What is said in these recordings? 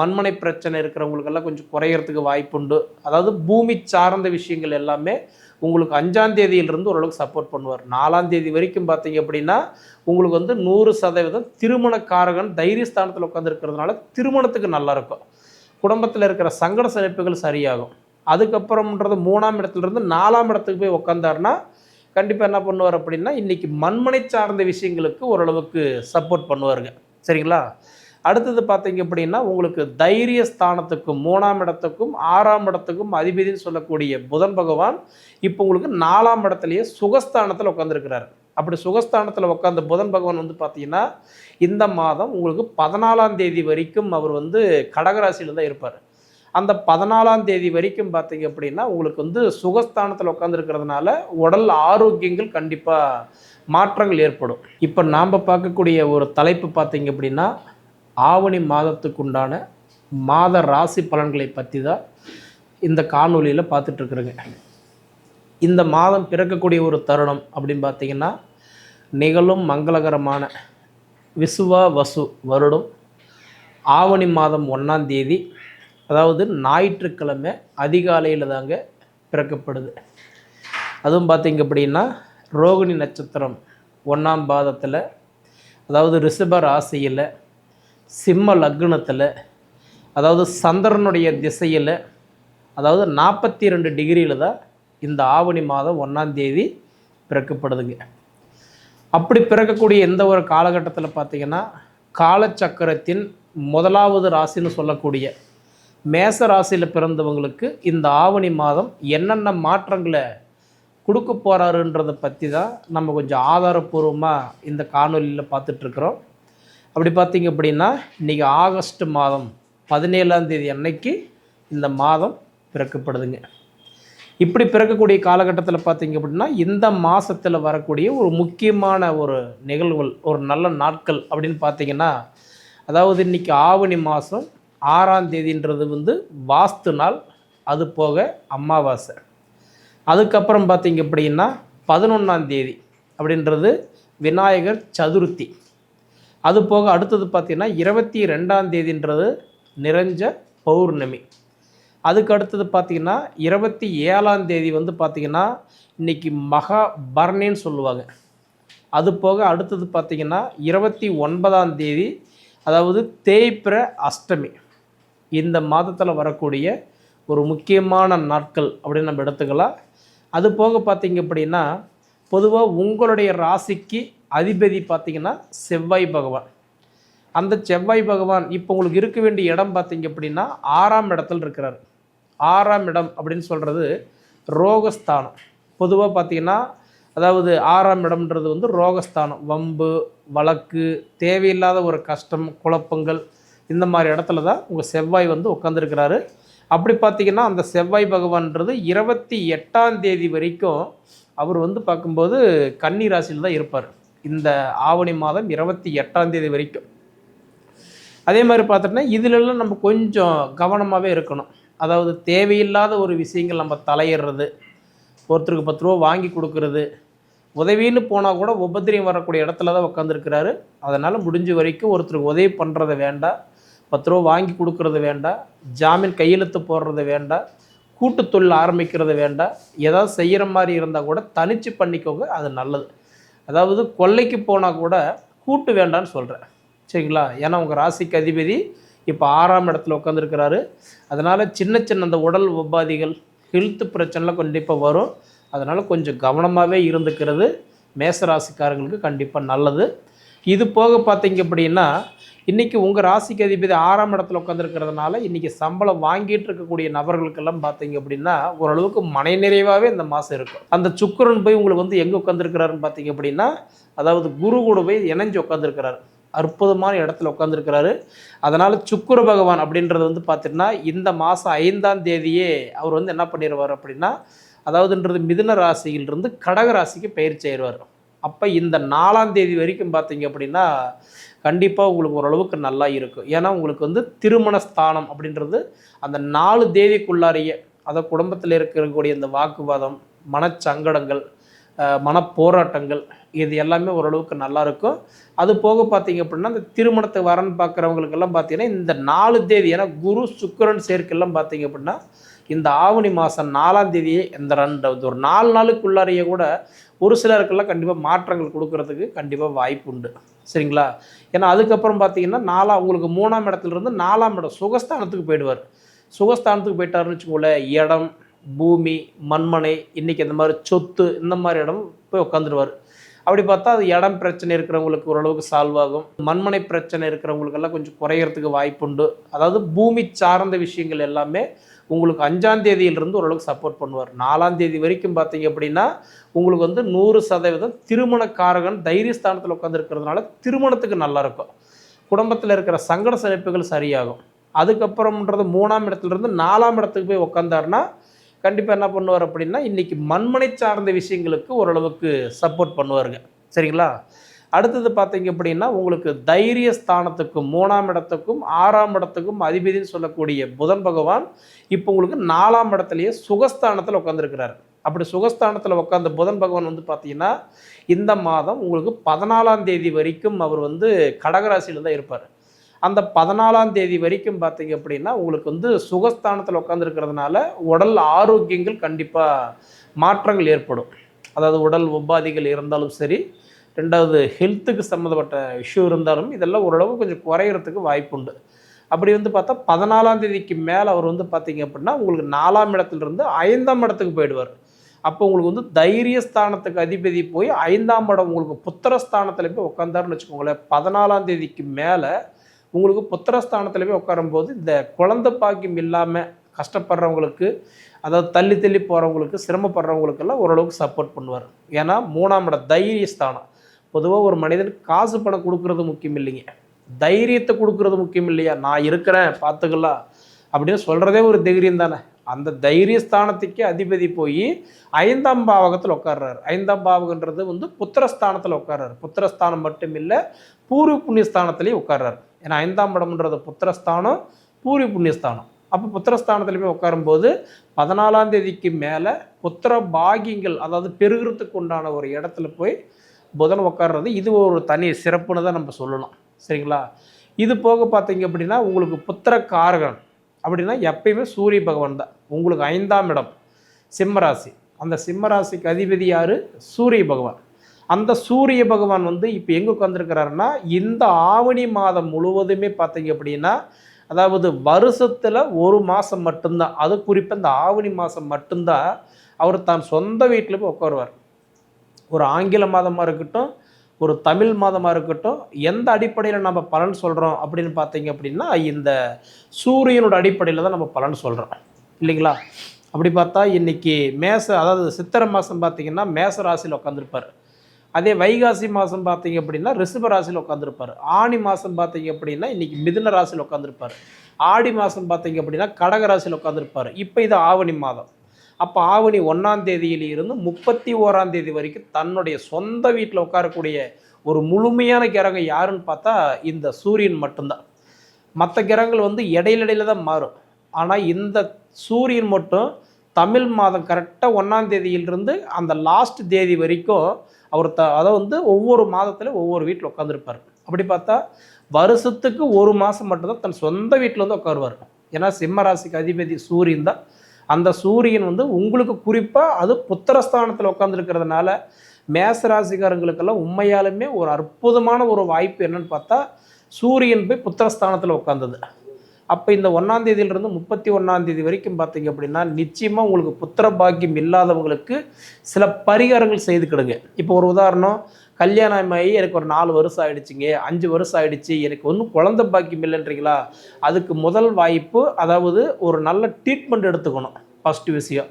மண்மனை பிரச்சனை இருக்கிறவங்களுக்கெல்லாம் கொஞ்சம் குறையறதுக்கு வாய்ப்புண்டு. அதாவது பூமி சார்ந்த விஷயங்கள் எல்லாமே உங்களுக்கு அஞ்சாம் தேதியிலிருந்து ஓரளவுக்கு சப்போர்ட் பண்ணுவார். நாலாம் தேதி வரைக்கும் பார்த்தீங்க அப்படின்னா உங்களுக்கு வந்து நூறு சதவீதம் திருமணக்காரகன் தைரியஸ்தானத்தில் உட்காந்துருக்கிறதுனால திருமணத்துக்கு நல்லா இருக்கும். குடும்பத்தில் இருக்கிற சங்கட சிறப்புகள் சரியாகும். அதுக்கப்புறம்ன்றது மூணாம் இடத்துலேருந்து நாலாம் இடத்துக்கு போய் உட்காந்தாருன்னா கண்டிப்பாக என்ன பண்ணுவார் அப்படின்னா இன்றைக்கி மண்மனை சார்ந்த விஷயங்களுக்கு ஓரளவுக்கு சப்போர்ட் பண்ணுவாருங்க. சரிங்களா? அடுத்தது பார்த்தீங்க அப்படின்னா உங்களுக்கு தைரிய ஸ்தானத்துக்கும் மூணாம் இடத்துக்கும் ஆறாம் இடத்துக்கும் அதிபதினு சொல்லக்கூடிய புதன் பகவான் இப்போ உங்களுக்கு நாலாம் இடத்துலையே சுகஸ்தானத்தில் உட்காந்துருக்கிறார் அப்படி சுகஸ்தானத்தில் உட்காந்த புதன் பகவான் வந்து பார்த்தீங்கன்னா இந்த மாதம் உங்களுக்கு பதினாலாம் தேதி வரைக்கும் அவர் வந்து கடகராசியில் தான் இருப்பார். அந்த பதினாலாம் தேதி வரைக்கும் பார்த்தீங்க அப்படின்னா உங்களுக்கு வந்து சுகஸ்தானத்தில் உட்காந்துருக்கிறதுனால உடல் ஆரோக்கியங்கள் கண்டிப்பாக மாற்றங்கள் ஏற்படும். இப்போ நாம் பார்க்கக்கூடிய ஒரு தலைப்பு பார்த்தீங்க அப்படின்னா ஆவணி மாதத்துக்குண்டான மாத ராசி பலன்களை பற்றி தான் இந்த காணொலியில் பார்த்துட்ருக்குறேங்க. இந்த மாதம் பிறக்கக்கூடிய ஒரு தருணம் அப்படின்னு பார்த்தீங்கன்னா நிகழும் மங்களகரமான விசுவா வசு வருடம். ஆவணி மாதம் ஒன்றாம் தேதி அதாவது ஞாயிற்றுக்கிழமை அதிகாலையில் தாங்க பிறக்கப்படுது. அதுவும் பார்த்திங்க அப்படின்னா ரோகிணி நட்சத்திரம் ஒன்றாம் பாதத்தில் அதாவது ரிஷப ராசியில் சிம்ம லக்னத்தில் அதாவது சந்திரனுடைய திசையில் அதாவது நாற்பத்தி ரெண்டு டிகிரியில் தான் இந்த ஆவணி மாதம் ஒன்றாந்தேதி பிறக்கப்படுதுங்க. அப்படி பிறக்கக்கூடிய எந்த ஒரு காலகட்டத்தில் பார்த்திங்கன்னா காலச்சக்கரத்தின் முதலாவது ராசின்னு சொல்லக்கூடிய மேச ராசியில் பிறந்தவங்களுக்கு இந்த ஆவணி மாதம் என்னென்ன மாற்றங்களை கொடுக்க போகிறாருன்றதை பற்றி தான் நம்ம கொஞ்சம் ஆதாரப்பூர்வமாக இந்த காணொலியில் பார்த்துட்ருக்குறோம் அப்படி பார்த்தீங்க அப்படின்னா இன்றைக்கி ஆகஸ்ட் மாதம் பதினேழாம் தேதி அன்னைக்கு இந்த மாதம் பிறக்கப்படுதுங்க. இப்படி பிறக்கக்கூடிய காலகட்டத்தில் பார்த்தீங்க அப்படின்னா இந்த மாதத்தில் வரக்கூடிய ஒரு முக்கியமான ஒரு நிகழ்வுகள் ஒரு நல்ல நாட்கள் அப்படின்னு பார்த்தீங்கன்னா அதாவது இன்றைக்கி ஆவணி மாதம் ஆறாம் தேதின்றது வந்து வாஸ்து நாள் அது போக அமாவாசை. அதுக்கப்புறம் பார்த்திங்க அப்படின்னா பதினொன்றாம் தேதி அப்படின்றது விநாயகர் சதுர்த்தி. அது போக அடுத்தது பார்த்திங்கன்னா இருபத்தி ரெண்டாம் தேதின்றது நிறைஞ்ச பௌர்ணமி. அதுக்கு அடுத்தது பார்த்திங்கன்னா இருபத்தி ஏழாம் தேதி வந்து பார்த்திங்கன்னா இன்றைக்கி மகாபரணின்னு சொல்லுவாங்க. அது போக அடுத்தது பார்த்திங்கன்னா இருபத்தி ஒன்பதாம் தேதி அதாவது தேய்பிர அஷ்டமி. இந்த மாதத்தில் வரக்கூடிய ஒரு முக்கியமான நாட்கள் அப்படின்னு நம்ம எடுத்துக்கலாம். அது போக பார்த்தீங்க அப்படின்னா பொதுவாக உங்களுடைய ராசிக்கு அதிபதி பார்த்தீங்கன்னா செவ்வாய் பகவான். அந்த செவ்வாய் பகவான் இப்போ உங்களுக்கு இருக்க வேண்டிய இடம் பார்த்தீங்க அப்படின்னா ஆறாம் இடத்துல இருக்கிறார். ஆறாம் இடம் அப்படின்னு சொல்கிறது ரோகஸ்தானம். பொதுவாக பார்த்தீங்கன்னா அதாவது ஆறாம் இடம்ன்றது வந்து ரோகஸ்தானம். வம்பு வழக்கு தேவையில்லாத ஒரு கஷ்டம் குழப்பங்கள் இந்த மாதிரி இடத்துல தான் உங்கள் செவ்வாய் வந்து உட்காந்துருக்கிறாரு அப்படி பார்த்தீங்கன்னா அந்த செவ்வாய் பகவான்ன்றது இருபத்தி எட்டாம் தேதி வரைக்கும் அவர் வந்து பார்க்கும்போது கன்னி ராசியில் தான் இருப்பார். இந்த ஆவணி மாதம் இருபத்தி எட்டாம் தேதி வரைக்கும். அதே மாதிரி பார்த்துட்டோன்னா இதிலெல்லாம் நம்ம கொஞ்சம் கவனமாகவே இருக்கணும். அதாவது தேவையில்லாத ஒரு விஷயங்கள் நம்ம தலையிடுறது ஒருத்தருக்கு பத்து ரூபா வாங்கி கொடுக்கறது உதவின்னு போனால் கூட உபத்திரியம் வரக்கூடிய இடத்துல தான் உட்காந்துருக்கிறாரு அதனால் முடிஞ்ச வரைக்கும் ஒருத்தருக்கு உதவி பண்ணுறதை வேண்டாம் பத்து ரூபா வாங்கி கொடுக்கறது வேண்டாம் ஜாமீன் கையெழுத்து போடுறது வேண்டாம் கூட்டு தொழில் ஆரம்பிக்கிறது வேண்டாம் ஏதாவது செய்கிற மாதிரி இருந்தால் கூட தனிச்சு பண்ணிக்கோங்க அது நல்லது. அதாவது கொள்ளைக்கு போனால் கூட கூட்டு வேண்டான்னு சொல்கிறேன் சரிங்களா? ஏன்னா உங்கள் ராசிக்கு அதிபதி இப்போ ஆறாம் இடத்துல உட்காந்துருக்கிறாரு அதனால் சின்ன சின்ன அந்த உடல் உபாதிகள் ஹெல்த் பிரச்சனைலாம் கண்டிப்பாக வரும். அதனால் கொஞ்சம் கவனமாகவே இருந்துக்கிறது மேச ராசிக்காரங்களுக்கு கண்டிப்பாக நல்லது. இது போக பார்த்தீங்க அப்படின்னா இன்றைக்கி உங்கள் ராசிக்கு அதிபதி ஆறாம் இடத்துல உட்காந்துருக்கிறதுனால இன்றைக்கி சம்பளம் வாங்கிட்டு இருக்கக்கூடிய நபர்களுக்கெல்லாம் பார்த்தீங்க அப்படின்னா ஓரளவுக்கு மனை நிறைவாகவே இந்த மாதம் இருக்கும். அந்த சுக்கரன் போய் உங்களுக்கு வந்து எங்கே உட்காந்துருக்கிறாருன்னு பார்த்தீங்க அப்படின்னா அதாவது குரு கூட போய் இணைஞ்சு உட்காந்துருக்கிறாரு அற்புதமான இடத்துல உட்காந்துருக்கிறாரு அதனால் சுக்குர பகவான் அப்படின்றது வந்து பார்த்திங்கன்னா இந்த மாதம் ஐந்தாம் தேதியே அவர் வந்து என்ன பண்ணிடுவார் அப்படின்னா அதாவதுன்றது மிதுன ராசியிலிருந்து கடக ராசிக்கு பயிற்சி ஆயிடுவார். அப்போ இந்த நாலாம் தேதி வரைக்கும் பார்த்தீங்க அப்படின்னா கண்டிப்பாக உங்களுக்கு ஓரளவுக்கு நல்லா இருக்கும். ஏன்னா உங்களுக்கு வந்து திருமண ஸ்தானம் அப்படின்றது அந்த நாலு தேதிக்குள்ளாரையே அதை குடும்பத்தில் இருக்கக்கூடிய இந்த வாக்குவாதம் மனச்சங்கடங்கள் மனப்போராட்டங்கள் இது எல்லாமே ஓரளவுக்கு நல்லா இருக்கும். அது போக பார்த்தீங்க அப்படின்னா இந்த திருமணத்தை வரன் பார்க்குறவங்களுக்கெல்லாம் பார்த்தீங்கன்னா இந்த நாலு தேதி ஏன்னா குரு சுக்கிரன் சேர்க்கையெல்லாம் பார்த்தீங்க அப்படின்னா இந்த ஆவணி மாதம் நாலாம் தேதி இந்த ரெண்டு ஒரு நாலு நாளுக்குள்ளாரையே கூட ஒரு சிலருக்கெல்லாம் கண்டிப்பாக மாற்றங்கள் கொடுக்கறதுக்கு கண்டிப்பாக வாய்ப்பு உண்டு. சரிங்களா? ஏன்னா அதுக்கப்புறம் பார்த்தீங்கன்னா நாலாம் உங்களுக்கு மூணாம் இடத்துல இருந்து நாலாம் இடம் சுகஸ்தானத்துக்கு போயிடுவார். சுகஸ்தானத்துக்கு போயிட்டாருன்னு வச்சுக்கோங்களேன் இடம் பூமி மண்மனை இன்றைக்கி இந்த மாதிரி சொத்து இந்த மாதிரி இடம் போய் உட்காந்துருவார் அப்படி பார்த்தா அது இடம் பிரச்சனை இருக்கிறவங்களுக்கு ஓரளவுக்கு சால்வ் ஆகும். மண்மனை பிரச்சனை இருக்கிறவங்களுக்கெல்லாம் கொஞ்சம் குறையிறதுக்கு வாய்ப்புண்டு அதாவது பூமி சார்ந்த விஷயங்கள் எல்லாமே உங்களுக்கு அஞ்சாம் தேதியிலிருந்து ஓரளவுக்கு சப்போர்ட் பண்ணுவார். நாலாம் தேதி வரைக்கும் பார்த்தீங்க அப்படின்னா உங்களுக்கு வந்து நூறு சதவீதம் திருமணக்காரகன் தைரியஸ்தானத்தில் உட்காந்துருக்கிறதுனால திருமணத்துக்கு நல்லா இருக்கும். குடும்பத்தில் இருக்கிற சங்கட சிறப்புகள் சரியாகும். அதுக்கப்புறம்ன்றது மூணாம் இடத்துல இருந்து நாலாம் இடத்துக்கு போய் உட்காந்தாருன்னா கண்டிப்பாக என்ன பண்ணுவார் அப்படின்னா இன்றைக்கி மண்மனை சார்ந்த விஷயங்களுக்கு ஓரளவுக்கு சப்போர்ட் பண்ணுவாருங்க. சரிங்களா? அடுத்தது பார்த்தீங்க அப்படின்னா உங்களுக்கு தைரிய ஸ்தானத்துக்கும் மூணாம் இடத்துக்கும் ஆறாம் இடத்துக்கும் அதிபதினு சொல்லக்கூடிய புதன் பகவான் இப்போ உங்களுக்கு நாலாம் இடத்துலையே சுகஸ்தானத்தில் உட்காந்துருக்கிறார் அப்படி சுகஸ்தானத்தில் உட்காந்த புதன் பகவான் வந்து பார்த்தீங்கன்னா இந்த மாதம் உங்களுக்கு பதினாலாம் தேதி வரைக்கும் அவர் வந்து கடகராசியில் தான் இருப்பார். அந்த பதினாலாம் தேதி வரைக்கும் பார்த்தீங்க அப்படின்னா உங்களுக்கு வந்து சுகஸ்தானத்தில் உட்காந்துருக்கிறதுனால உடல் ஆரோக்கியங்கள் கண்டிப்பாக மாற்றங்கள் ஏற்படும். அதாவது உடல் உபாதைகள் இருந்தாலும் சரி ரெண்டாவது ஹெல்த்துக்கு சம்மந்தப்பட்ட இஷ்யூ இருந்தாலும் இதெல்லாம் ஓரளவு கொஞ்சம் குறையிறதுக்கு வாய்ப்புண்டு. அப்படி வந்து பார்த்தா பதினாலாம் தேதிக்கு மேலே அவர் வந்து பார்த்தீங்க அப்படின்னா உங்களுக்கு நாலாம் இடத்துலேருந்து ஐந்தாம் இடத்துக்கு போயிடுவார். அப்போ உங்களுக்கு வந்து தைரிய ஸ்தானத்துக்கு அதிபதி போய் ஐந்தாம் இடம் உங்களுக்கு புத்திரஸ்தானத்தில் போய் உட்காந்தாருன்னு வச்சுக்கோங்களேன் பதினாலாம் தேதிக்கு மேலே உங்களுக்கு புத்திரஸ்தானத்தில் போய் உட்காரும்போது இந்த குழந்தை பாக்கியம் இல்லாமல் கஷ்டப்படுறவங்களுக்கு அதாவது தள்ளி தள்ளி போகிறவங்களுக்கு சிரமப்படுறவங்களுக்கெல்லாம் ஓரளவுக்கு சப்போர்ட் பண்ணுவார். ஏன்னா மூணாம் இடம் தைரியஸ்தானம். பொதுவாக ஒரு மனிதனுக்கு காசு பணம் கொடுக்கறது முக்கியம் இல்லைங்க. தைரியத்தை கொடுக்கறது முக்கியம் இல்லையா? நான் இருக்கிறேன் பார்த்துக்கலாம் அப்படின்னு சொல்கிறதே ஒரு தைரியம் தானே. அந்த தைரியஸ்தானத்துக்கே அதிபதி போய் ஐந்தாம் பாவகத்தில் உட்கார்றாரு. ஐந்தாம் பாவகன்றது வந்து புத்திரஸ்தானத்தில் உட்கார்றாரு. புத்திரஸ்தானம் மட்டும் இல்லை பூர்வ புண்ணியஸ்தானத்துலேயும் உட்கார்றாரு. ஏன்னா ஐந்தாம் படம்ன்றது புத்திரஸ்தானம் பூர்வ புண்ணியஸ்தானம். அப்போ புத்திரஸ்தானத்தில் போய் உட்காரும்போது பதினாலாம் தேதிக்கு மேலே புத்திர பாகியங்கள் அதாவது பெருகிறதுக்கு உண்டான ஒரு இடத்துல போய் புதன் உட்கார்றது இது ஒரு தனி சிறப்புன்னு தான் நம்ம சொல்லலாம் சரிங்களா? இது போக பார்த்தீங்க அப்படின்னா உங்களுக்கு புத்திர காரகன் அப்படின்னா எப்பயுமே சூரிய பகவான் தான். உங்களுக்கு ஐந்தாம் இடம் சிம்மராசி. அந்த சிம்மராசிக்கு அதிபதி யார்? சூரிய பகவான். அந்த சூரிய பகவான் வந்து இப்போ எங்கே உட்காந்துருக்கிறாருன்னா இந்த ஆவணி மாதம் முழுவதுமே பார்த்தீங்க அப்படின்னா அதாவது வருஷத்தில் ஒரு மாதம் மட்டும்தான். அது குறிப்பாக இந்த ஆவணி மாதம் மட்டும்தான் அவர் தான் சொந்த வீட்டில் போய் உட்காருவார் ஒரு ஆங்கில மாதமாக இருக்கட்டும் ஒரு தமிழ் மாதமாக இருக்கட்டும் எந்த அடிப்படையில் நம்ம பலன் சொல்கிறோம் அப்படின்னு பார்த்தீங்க அப்படின்னா இந்த சூரியனோட அடிப்படையில் தான் நம்ம பலன் சொல்கிறோம் இல்லைங்களா? அப்படி பார்த்தா இன்னைக்கு மேச அதாவது சித்திரை மாதம் பார்த்தீங்கன்னா மேச ராசியில் உட்காந்துருப்பார் அதே வைகாசி மாதம் பார்த்தீங்க அப்படின்னா ரிஷப ராசியில் உட்காந்துருப்பார் ஆணி மாதம் பார்த்தீங்க அப்படின்னா இன்றைக்கி மிதுன ராசியில் உட்காந்துருப்பார் ஆடி மாதம் பார்த்தீங்க அப்படின்னா கடக ராசியில் உட்காந்துருப்பார் இப்போ இது ஆவணி மாதம். அப்போ ஆவணி ஒன்றாம் தேதியில் இருந்து முப்பத்தி ஓராம் தேதி வரைக்கும் தன்னுடைய சொந்த வீட்டில் உட்காரக்கூடிய ஒரு முழுமையான கிரகம் யாருன்னு பார்த்தா இந்த சூரியன் மட்டும்தான். மற்ற கிரகங்கள் வந்து இடையில தான் மாறும். ஆனால் இந்த சூரியன் மட்டும் தமிழ் மாதம் கரெக்டாக ஒன்றாம் தேதியிலிருந்து அந்த லாஸ்ட் தேதி வரைக்கும் அவர் த அதை வந்து ஒவ்வொரு மாதத்தில் ஒவ்வொரு வீட்டில் உட்காந்துருப்பார் அப்படி பார்த்தா வருஷத்துக்கு ஒரு மாதம் மட்டும்தான் தன் சொந்த வீட்டில் வந்து உட்காருவார். ஏன்னா சிம்ம ராசிக்கு அதிபதி சூரியன் தான். அந்த சூரியன் வந்து உங்களுக்கு குறிப்பாக அது புத்திரஸ்தானத்தில் உட்காந்துருக்கிறதுனால மேசராசிக்காரங்களுக்கெல்லாம் உண்மையாலுமே ஒரு அற்புதமான ஒரு வாய்ப்பு என்னன்னு பார்த்தா சூரியன் போய் புத்திரஸ்தானத்தில் உட்காந்தது அப்போ இந்த ஒன்றாந்தேதியிலிருந்து முப்பத்தி ஒன்றாந்தேதி வரைக்கும் பார்த்தீங்க அப்படின்னா நிச்சயமாக உங்களுக்கு புத்திர பாக்கியம் இல்லாதவங்களுக்கு சில பரிகாரங்கள் செய்துக்கிடுங்க இப்போ ஒரு உதாரணம் கல்யாணம் ஆகி எனக்கு ஒரு நாலு வருஷம் ஆகிடுச்சிங்க அஞ்சு வருஷம் ஆயிடுச்சு. எனக்கு ஒன்றும் குழந்தை பாக்கியம் இல்லைன்றீங்களா? அதுக்கு முதல் வாய்ப்பு அதாவது ஒரு நல்ல ட்ரீட்மெண்ட் எடுத்துக்கணும். ஃபஸ்ட்டு விஷயம்.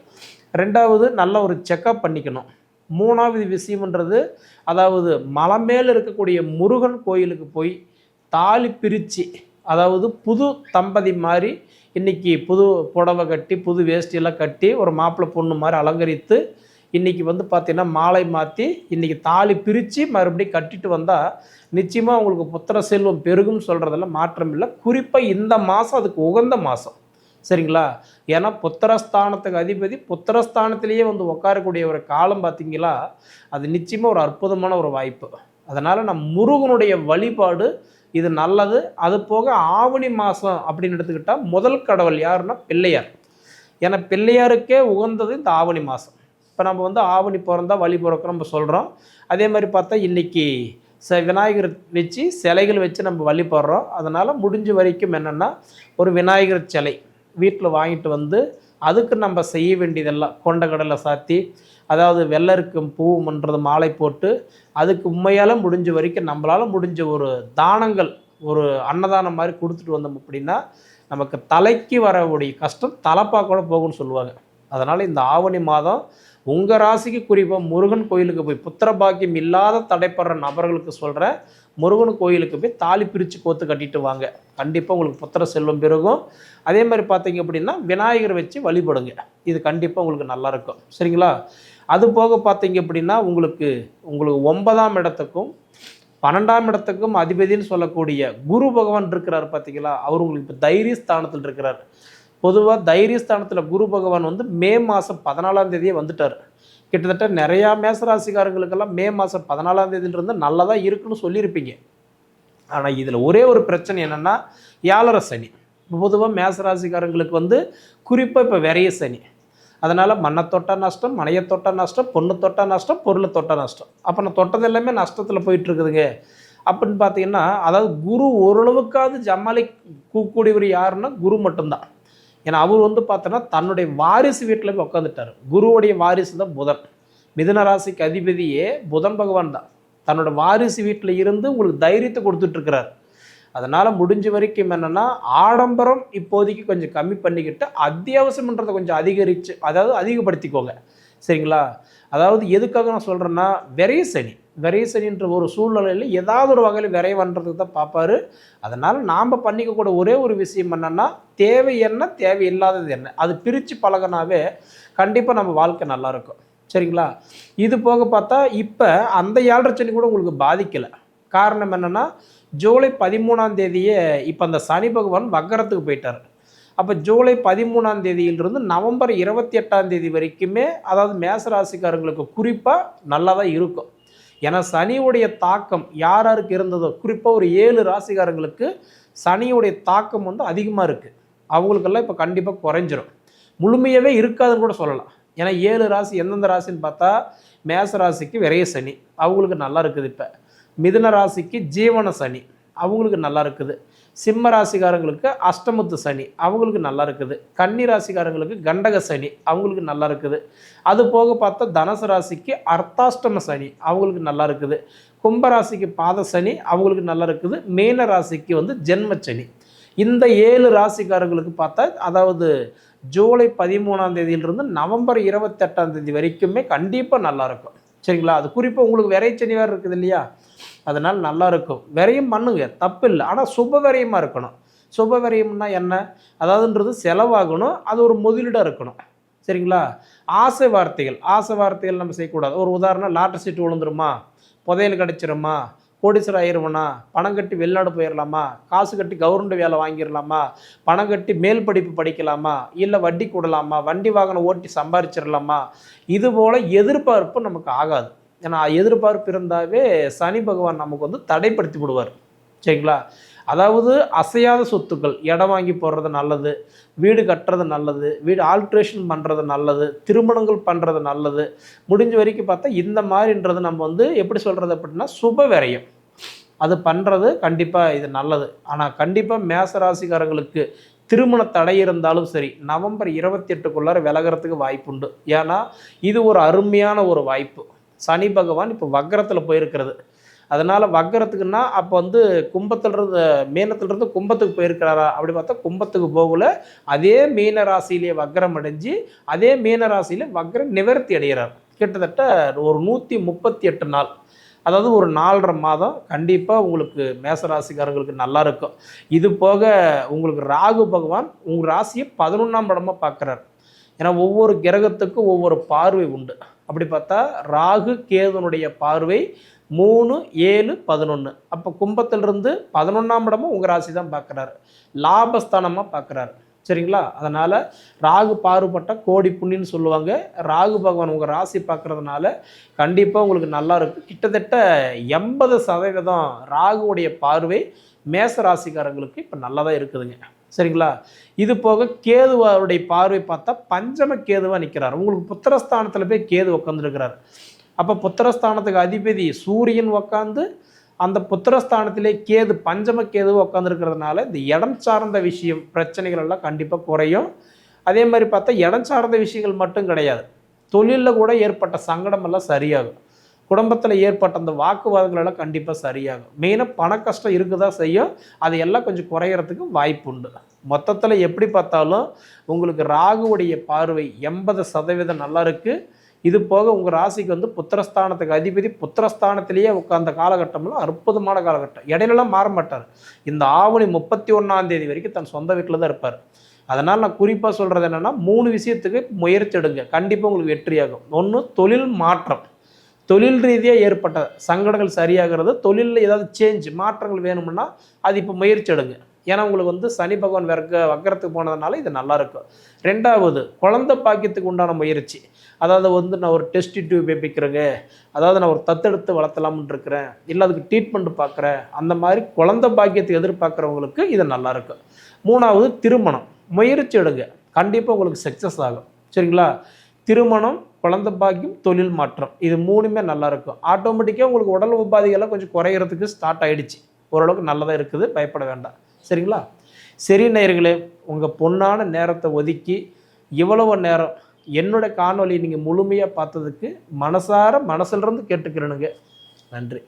ரெண்டாவது நல்ல ஒரு செக்கப் பண்ணிக்கணும். மூணாவது விஷயம்ன்றது அதாவது மலை மேலே இருக்கக்கூடிய முருகன் கோயிலுக்கு போய் தாலி பிரித்து அதாவது புது தம்பதி மாதிரி இன்னைக்கு புது புடவை கட்டி புது வேஷ்டியெல்லாம் கட்டி ஒரு மாப்பிள்ளை பொண்ணு மாதிரி அலங்கரித்து இன்றைக்கி வந்து பார்த்திங்கன்னா மாலை மாற்றி இன்னைக்கு தாலி பிரித்து மறுபடியும் கட்டிட்டு வந்தால் நிச்சயமாக உங்களுக்கு புத்திர செல்வம் பெருகும் சொல்கிறதெல்லாம் மாற்றம் இல்லை. குறிப்பாக இந்த மாதம் அதுக்கு உகந்த மாதம் சரிங்களா? ஏன்னா புத்திரஸ்தானத்துக்கு அதிபதி புத்திரஸ்தானத்திலேயே வந்து உட்காரக்கூடிய ஒரு காலம் பார்த்தீங்களா அது நிச்சயமாக ஒரு அற்புதமான ஒரு வாய்ப்பு. அதனால் நம் முருகனுடைய வழிபாடு இது நல்லது. அது போக ஆவணி மாதம் அப்படின்னு எடுத்துக்கிட்டால் முதல் கடவுள் யாருன்னா பிள்ளையார். ஏன்னா பிள்ளையாருக்கே உகந்தது இந்த ஆவணி மாதம் இப்போ நம்ம வந்து ஆவணி பிறந்தால் வழி பிறக்க நம்ம சொல்கிறோம் அதே மாதிரி பார்த்தா இன்றைக்கி ச விநாயகர் வச்சு சிலைகள் வச்சு நம்ம வழிபடுறோம் அதனால் முடிஞ்ச வரைக்கும் என்னென்னா ஒரு விநாயகர் சிலை வீட்டில் வாங்கிட்டு வந்து அதுக்கு நம்ம செய்ய வேண்டியதெல்லாம் கொண்டக்கடலை சாத்தி அதாவது வெள்ளருக்கும் இருக்கும் மன்றது மாலை போட்டு அதுக்கு உண்மையால் முடிஞ்ச வரைக்கும் நம்மளால் முடிஞ்ச ஒரு தானங்கள் ஒரு அன்னதானம் மாதிரி கொடுத்துட்டு வந்தோம் அப்படின்னா நமக்கு தலைக்கு வரக்கூடிய கஷ்டம் தலைப்பாக கூட போகும்னு சொல்லுவாங்க. அதனால் இந்த ஆவணி மாதம் உங்கள் ராசிக்கு குறிப்பாக முருகன் கோயிலுக்கு போய் புத்திர பாக்கியம் இல்லாத தடைப்படுற நபர்களுக்கு சொல்கிற முருகன் கோயிலுக்கு போய் தாலி பிரித்து கோத்து கட்டிட்டு வாங்க. கண்டிப்பாக உங்களுக்கு புத்திர செல்வம் பெருகும். அதே மாதிரி பார்த்தீங்க அப்படின்னா விநாயகர் வச்சு வழிபடுங்க. இது கண்டிப்பாக உங்களுக்கு நல்லாயிருக்கும் சரிங்களா? அது போக பார்த்தீங்க அப்படின்னா உங்களுக்கு உங்களுக்கு ஒன்பதாம் இடத்துக்கும் பன்னெண்டாம் இடத்துக்கும் அதிபதின்னு சொல்லக்கூடிய குரு பகவான் இருக்கிறார் பார்த்தீங்களா அவர் உங்களுக்கு இப்போ தைரிய ஸ்தானத்தில் இருக்கிறார். பொதுவாக தைரியஸ்தானத்தில் குரு பகவான் வந்து மே மாதம் பதினாலாம் தேதியே வந்துட்டார். கிட்டத்தட்ட நிறையா மேசராசிக்காரங்களுக்கெல்லாம் மே மாதம் பதினாலாம் தேதியிலிருந்து நல்லதாக இருக்குன்னு சொல்லியிருப்பீங்க. ஆனால் இதில் ஒரே ஒரு பிரச்சனை என்னென்னா ஏழரை சனி. பொதுவாக மேசராசிக்காரங்களுக்கு வந்து குறிப்பாக இப்போ விரைய சனி. அதனால் மண்ணை தொட்டால் நஷ்டம் மனையை தொட்டால் நஷ்டம் பொண்ணு தொட்டால் நஷ்டம் பொருளை தொட்டால் நஷ்டம். அப்போ நான் தொட்டது எல்லாமே நஷ்டத்தில் போயிட்டுருக்குதுங்க. அப்படின்னு பார்த்தீங்கன்னா அதாவது குரு ஓரளவுக்காவது ஜமாலி கூக்கூடியவர் யாருன்னா குரு மட்டும்தான். ஏன்னா அவர் வந்து பார்த்தோன்னா தன்னுடைய வாரிசு வீட்டில் போய் உட்காந்துட்டார் குருவுடைய வாரிசு தான் புதன். மிதன ராசிக்கு அதிபதியே புதன் பகவான் தான். தன்னோட வாரிசு வீட்டில் இருந்து உங்களுக்கு தைரியத்தை கொடுத்துட்ருக்கிறார் அதனால் முடிஞ்ச வரைக்கும் என்னென்னா ஆடம்பரம் இப்போதைக்கு கொஞ்சம் கம்மி பண்ணிக்கிட்டு அத்தியாவசியம்ன்றதை கொஞ்சம் அதிகரித்து அதாவது அதிகப்படுத்திக்கோங்க. சரிங்களா? அதாவது எதுக்காக நான் சொல்கிறேன்னா வெறைய சனி. விரைய என்ற ஒரு சூழ்நிலையில் ஏதாவது ஒரு வகையில் விரைவன்றதுக்கு தான் பார்ப்பாரு. அதனால் நாம் பண்ணிக்கக்கூட ஒரே ஒரு விஷயம் என்னென்னா தேவை என்ன தேவையில்லாதது என்ன. அது பிரித்து பழகினாவே கண்டிப்பாக நம்ம வாழ்க்கை நல்லாயிருக்கும் சரிங்களா? இது போக பார்த்தா இப்போ அந்த ஏழரை சனி கூட உங்களுக்கு பாதிக்கலை. காரணம் என்னென்னா ஜூலை பதிமூணாம் தேதியே இப்போ அந்த சனி பகவான் வக்கரத்துக்கு போயிட்டார். அப்போ ஜூலை பதிமூணாம் தேதியிலிருந்து நவம்பர் இருபத்தி எட்டாம் தேதி வரைக்குமே அதாவது மேசராசிக்காரங்களுக்கு குறிப்பாக நல்லா தான் இருக்கும். ஏன்னா சனியுடைய தாக்கம் யார் யாருக்கு இருந்ததோ குறிப்பாக ஒரு ஏழு ராசிக்காரங்களுக்கு சனியுடைய தாக்கம் வந்து அதிகமாக இருக்குது அவங்களுக்கெல்லாம் இப்போ கண்டிப்பாக குறைஞ்சிரும். முழுமையாகவே இருக்காதுன்னு கூட சொல்லலாம். ஏன்னா ஏழு ராசி எந்தெந்த ராசின்னு பார்த்தா மேச ராசிக்கு விரைய சனி. அவங்களுக்கு நல்லா இருக்குது இப்போ. மிதுன ராசிக்கு ஜீவன சனி. அவங்களுக்கு நல்லா இருக்குது. சிம்ம ராசிக்காரங்களுக்கு அஷ்டமுத்து சனி அவங்களுக்கு நல்லா இருக்குது. கன்னி ராசிக்காரங்களுக்கு கண்டக சனி அவங்களுக்கு நல்லா இருக்குது. அது போக பார்த்தா தனுசு ராசிக்கு அர்த்தாஷ்டம சனி அவங்களுக்கு நல்லா இருக்குது. கும்பராசிக்கு பாத சனி அவங்களுக்கு நல்லா இருக்குது. மீன ராசிக்கு வந்து ஜென்ம சனி. இந்த ஏழு ராசிக்காரங்களுக்கு பார்த்தா அதாவது ஜூலை பதிமூணாம் தேதியிலிருந்து நவம்பர் இருபத்தெட்டாம் தேதி வரைக்குமே கண்டிப்பாக நல்லா இருக்கும். சரிங்களா? அது குறிப்பாக உங்களுக்கு விரைச்சனி வேறு இருக்குது இல்லையா? அதனால் நல்லா இருக்கும் விரையும் பண்ணுங்க. தப்பு இல்லை ஆனால் சுப விரயமாக இருக்கணும். சுப விரயம்னா என்ன? அதாவதுன்றது செலவாகணும். அது ஒரு முதலீடாக இருக்கணும். சரிங்களா? ஆசை வார்த்தைகள். ஆசை வார்த்தைகள் நம்ம செய்யக்கூடாது. ஒரு உதாரணம் லாட்டரி சீட்டு விழுந்துருமா? புதையல் கிடச்சிருமா? கோடீஸ்வரர் ஆயிடுவனா பணம் கட்டி வெளிநாடு போயிடலாமா காசு கட்டி கவர்மெண்ட் வேலை வாங்கிடலாமா பணம் கட்டி மேல் படிப்பு படிக்கலாமா? இல்லை வட்டி கூடலாமா? வண்டி வாகனம் ஓட்டி சம்பாரிச்சிடலாமா இது போல் எதிர்பார்ப்பு நமக்கு ஆகாது. ஏன்னா எதிர்பார்ப்பு இருந்தாவே சனி பகவான் நமக்கு வந்து தடைப்படுத்தி விடுவார். சரிங்களா? அதாவது அசையாத சொத்துக்கள் இடம் வாங்கி போடுறது நல்லது வீடு கட்டுறது நல்லது வீடு ஆல்ட்ரேஷன் பண்ணுறது நல்லது திருமணங்கள் பண்ணுறது நல்லது. முடிஞ்ச வரைக்கும் பார்த்தா இந்த மாதிரின்றது நம்ம வந்து எப்படி சொல்கிறது அப்படின்னா சுப விரயம். அது பண்ணுறது கண்டிப்பாக இது நல்லது. ஆனால் கண்டிப்பாக மேசராசிக்காரங்களுக்கு திருமண தடை இருந்தாலும் சரி நவம்பர் இருபத்தி எட்டுக்குள்ளார விலகிறதுக்கு வாய்ப்புண்டு. ஏன்னா இது ஒரு அருமையான ஒரு வாய்ப்பு. சனி பகவான் இப்போ வக்கரத்தில் போயிருக்கிறது. அதனால் வக்கரத்துக்குன்னா அப்போ வந்து கும்பத்திலிருந்து மீனத்திலிருந்து கும்பத்துக்கு போயிருக்கிறாரா? அப்படி பார்த்தா கும்பத்துக்கு போகல. அதே மீன ராசியிலே வக்கரம் அடைஞ்சு அதே மீன ராசியில் வக்கரம் நிவர்த்தி அடைகிறார். கிட்டத்தட்ட ஒரு நூற்றி முப்பத்தி எட்டு நாள். அதாவது ஒரு நாலரை மாதம் கண்டிப்பாக உங்களுக்கு மேசராசிக்காரங்களுக்கு நல்லா இருக்கும். இது போக உங்களுக்கு ராகு பகவான் உங்கள் ராசியை பதினொன்றாம் படமாக பார்க்குறாரு. ஏன்னா ஒவ்வொரு கிரகத்துக்கும் ஒவ்வொரு பார்வை உண்டு. அப்படி பார்த்தா ராகு கேதுனுடைய பார்வை மூணு ஏழு பதினொன்று அப்போ கும்பத்திலிருந்து பதினொன்றாம் இடமும் உங்கள் ராசி தான் பார்க்குறாரு. லாபஸ்தானமாக பார்க்குறாரு. சரிங்களா? அதனால் ராகு பாறுபட்ட கோடி புண்ணின்னு சொல்லுவாங்க. ராகு பகவான் உங்கள் ராசி பார்க்குறதுனால கண்டிப்பாக உங்களுக்கு நல்லா இருக்கும் கிட்டத்தட்ட எண்பது சதவீதம் ராகுவுடைய பார்வை மேச ராசிக்காரங்களுக்கு இப்போ நல்லா தான் இருக்குதுங்க. சரிங்களா? இது போக கேதுவாருடைய பார்வை பார்த்தா பஞ்சம கேதுவாக நிற்கிறார் உங்களுக்கு புத்திரஸ்தானத்தில் போய் கேது உட்காந்துருக்கிறார் அப்போ புத்திரஸ்தானத்துக்கு அதிபதி சூரியன் உட்காந்து அந்த புத்திரஸ்தானத்திலே கேது பஞ்சம கேது உட்காந்துருக்கிறதுனால இந்த இடம் சார்ந்த விஷயம் பிரச்சனைகள் எல்லாம் கண்டிப்பாக குறையும். அதே மாதிரி பார்த்தா இடம் சார்ந்த விஷயங்கள் மட்டும் கிடையாது. தொழிலில் கூட ஏற்பட்ட சங்கடமெல்லாம் சரியாகும். குடும்பத்தில் ஏற்பட்ட அந்த வாக்குவாதங்கள் எல்லாம் கண்டிப்பாக சரியாகும் மெயினாக பண கஷ்டம் இருக்குதா செய்யும் அது எல்லாம் கொஞ்சம் குறையிறதுக்கு வாய்ப்பு உண்டு. மொத்தத்தில் எப்படி பார்த்தாலும் உங்களுக்கு ராகுவுடைய பார்வை எண்பது சதவீதம் நல்லா இருக்குது இது போக உங்கள் ராசிக்கு வந்து புத்திரஸ்தானத்துக்கு அதிபதி புத்திரஸ்தானத்திலேயே உட்கார்ந்த காலகட்டம்லாம் அற்புதமான காலகட்டம். இடையிலலாம் மாற மாட்டார். இந்த ஆவணி முப்பத்தி ஒன்றாம் தேதி வரைக்கும் தன் சொந்த வீட்டில் தான் இருப்பார். அதனால் நான் குறிப்பாக சொல்கிறது என்னென்னா மூணு விஷயத்துக்கு முயற்சி எடுங்க. கண்டிப்பாக உங்களுக்கு வெற்றியாகும். ஒன்று தொழில் மாற்றம். தொழில் ரீதியாக ஏற்பட்ட சங்கடங்கள் சரியாகிறது. தொழிலில் ஏதாவது சேஞ்ச் மாற்றங்கள் வேணும்னா அது இப்போ முயற்சி எடுங்க. ஏன்னா உங்களுக்கு வந்து சனி பகவான் வர்க்க வக்கரத்துக்கு போனதுனால இது நல்லா இருக்கும் ரெண்டாவது குழந்தை பாக்கியத்துக்கு உண்டான முயற்சி. அதாவது வந்து நான் ஒரு டெஸ்ட் டியூப் வைப்பிக்கிறேங்க அதாவது நான் ஒரு தத்தெடுத்து வளர்த்தலாம்னு இருக்கிறேன். இல்லை அதுக்கு ட்ரீட்மெண்ட் பார்க்குறேன். அந்த மாதிரி குழந்தை பாக்கியத்தை எதிர்பார்க்குறவங்களுக்கு இது நல்லா இருக்கும் மூணாவது திருமணம். முயற்சி எடுங்க. கண்டிப்பாக உங்களுக்கு சக்ஸஸ் ஆகும். சரிங்களா? திருமணம் குழந்த பாக்கியம் தொழில் மாற்றம். இது மூணுமே நல்லா இருக்கும். ஆட்டோமேட்டிக்காக உங்களுக்கு உடல் உபாதைகள்லாம் கொஞ்சம் குறையிறதுக்கு ஸ்டார்ட் ஆயிடுச்சு. ஓரளவுக்கு நல்லதாக இருக்குது. பயப்பட வேண்டாம். சரிங்களா? சரி நேர்களே உங்கள் பொண்ணான நேரத்தை ஒதுக்கி இவ்வளவு நேரம் என்னோட காணொலியை நீங்கள் முழுமையாக பார்த்ததுக்கு மனசார மனசுலேருந்து கேட்டுக்கிறேனுங்க. நன்றி.